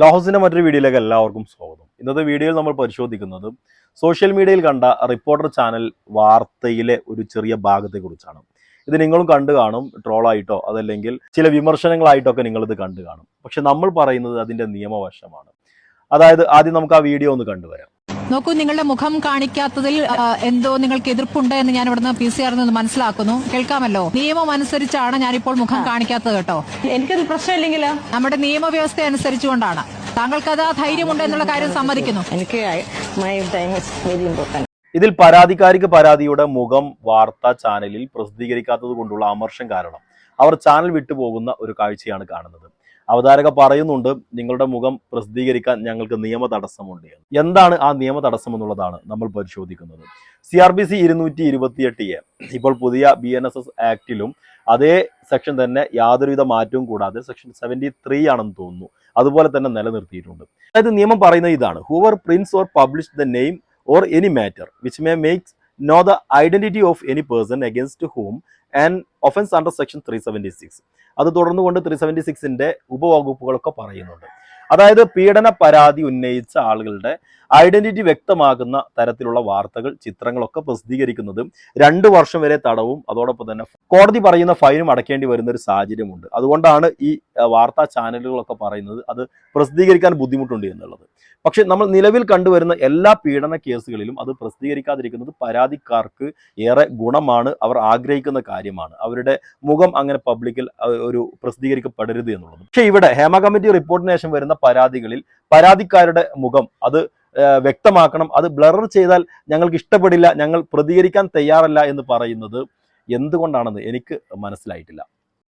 ലോഹസിന്റെ മറ്റൊരു വീഡിയോയിലേക്ക് എല്ലാവർക്കും സ്വാഗതം. ഇന്നത്തെ വീഡിയോയിൽ നമ്മൾ പരിശോധിക്കുന്നത് സോഷ്യൽ മീഡിയയിൽ കണ്ട റിപ്പോർട്ടർ ചാനൽ വാർത്തയിലെ ഒരു ചെറിയ ഭാഗത്തെക്കുറിച്ചാണ്. ഇത് നിങ്ങളും കണ്ടു കാണും ട്രോളായിട്ടോ അതല്ലെങ്കിൽ ചില വിമർശനങ്ങളായിട്ടൊക്കെ നിങ്ങളിത് കണ്ടു കാണും. പക്ഷെ നമ്മൾ പറയുന്നത് അതിന്റെ നിയമവശമാണ്. അതായത് ആദ്യം നമുക്ക് ആ വീഡിയോ ഒന്ന് കണ്ടുവരാം. നോക്കൂ നിങ്ങളുടെ മുഖം കാണിക്കാത്തതിൽ എന്തോ നിങ്ങൾക്ക് എതിർപ്പുണ്ട് എന്ന് ഞാൻ ഇവിടുന്ന് പി സി ആറിൽ നിന്ന് മനസ്സിലാക്കുന്നു. കേൾക്കാമല്ലോ? നിയമം അനുസരിച്ചാണ് ഞാനിപ്പോൾ മുഖം കാണിക്കാത്തത് കേട്ടോ. എനിക്കത് പ്രശ്നമില്ലെങ്കിൽ നമ്മുടെ നിയമവ്യവസ്ഥ അനുസരിച്ചുകൊണ്ടാണ്. താങ്കൾക്ക് അത് ആ ധൈര്യമുണ്ട് എന്നുള്ള കാര്യം സമ്മതിക്കുന്നു. എനിക്ക് my time is very important ഇതിൽ പരാതിക്കാരിക്ക് പരാതിയുടെ മുഖം വാർത്താ ചാനലിൽ പ്രസിദ്ധീകരിക്കാത്തത് കൊണ്ടുള്ള അമർഷം കാരണം അവർ ചാനൽ വിട്ടുപോകുന്ന ഒരു കാഴ്ചയാണ് കാണുന്നത്. അവതാരക പറയുന്നുണ്ട് നിങ്ങളുടെ മുഖം പ്രസിദ്ധീകരിക്കാൻ ഞങ്ങൾക്ക് നിയമ തടസ്സമുണ്ട് എന്താണ് ആ നിയമ തടസ്സം എന്നുള്ളതാണ് നമ്മൾ പരിശോധിക്കുന്നത്. സി ആർ ബി സി ഇരുന്നൂറ്റി ഇരുപത്തിയെട്ട് എ. ഇപ്പോൾ പുതിയ ബി എൻ എസ് എസ് ആക്ടിലും അതേ സെക്ഷൻ തന്നെ യാതൊരുവിധ മാറ്റവും കൂടാതെ സെക്ഷൻ സെവന്റി ത്രീ ആണെന്ന് തോന്നുന്നു. അതുപോലെ തന്നെ നിലനിർത്തിയിട്ടുണ്ട്. അതായത് നിയമം പറയുന്നത് ഇതാണ്. Whoever prints or publish the name matter which may which may make know the identity of any person against whom an offense under section 376 അത് തുടർന്നുകൊണ്ട് ത്രീ സെവന്റി സിക്സിന്റെ ഉപവകുപ്പുകളൊക്കെ പറയുന്നുണ്ട്. അതായത് പീഡന പരാതി ഉന്നയിച്ച ആളുകളുടെ ഐഡന്റിറ്റി വ്യക്തമാകുന്ന തരത്തിലുള്ള വാർത്തകൾ ചിത്രങ്ങളൊക്കെ പ്രസിദ്ധീകരിക്കുന്നതും രണ്ട് വർഷം വരെ തടവും അതോടൊപ്പം തന്നെ കോടതി പറയുന്ന ഫൈനും അടയ്ക്കേണ്ടി വരുന്ന ഒരു സാഹചര്യമുണ്ട്. അതുകൊണ്ടാണ് ഈ വാർത്താ ചാനലുകളൊക്കെ പറയുന്നത് അത് പ്രസിദ്ധീകരിക്കാൻ ബുദ്ധിമുട്ടുണ്ട് എന്നുള്ളത്. പക്ഷെ നമ്മൾ നിലവിൽ കണ്ടുവരുന്ന എല്ലാ പീഡന കേസുകളിലും അത് പ്രസിദ്ധീകരിക്കാതിരിക്കുന്നത് പരാതിക്കാർക്ക് ഏറെ ഗുണമാണ് അവർ ആഗ്രഹിക്കുന്ന കാര്യമാണ്. അവരുടെ മുഖം അങ്ങനെ പബ്ലിക്കിൽ ഒരു പ്രസിദ്ധീകരിക്കപ്പെടരുത് എന്നുള്ളത്. പക്ഷെ ഇവിടെ ഹേമ കമ്മിറ്റി റിപ്പോർട്ടിന് ശേഷം വരുന്ന പരാതികളിൽ പരാതിക്കാരുടെ മുഖം അത് വ്യക്തമാക്കണം. അത് ബ്ലർ ചെയ്താൽ ഞങ്ങൾക്ക് ഇഷ്ടപ്പെടില്ല ഞങ്ങൾ പ്രതികരിക്കാൻ തയ്യാറല്ല എന്ന് പറയുന്നത് എന്തുകൊണ്ടാണെന്ന് എനിക്ക് മനസ്സിലായിട്ടില്ല.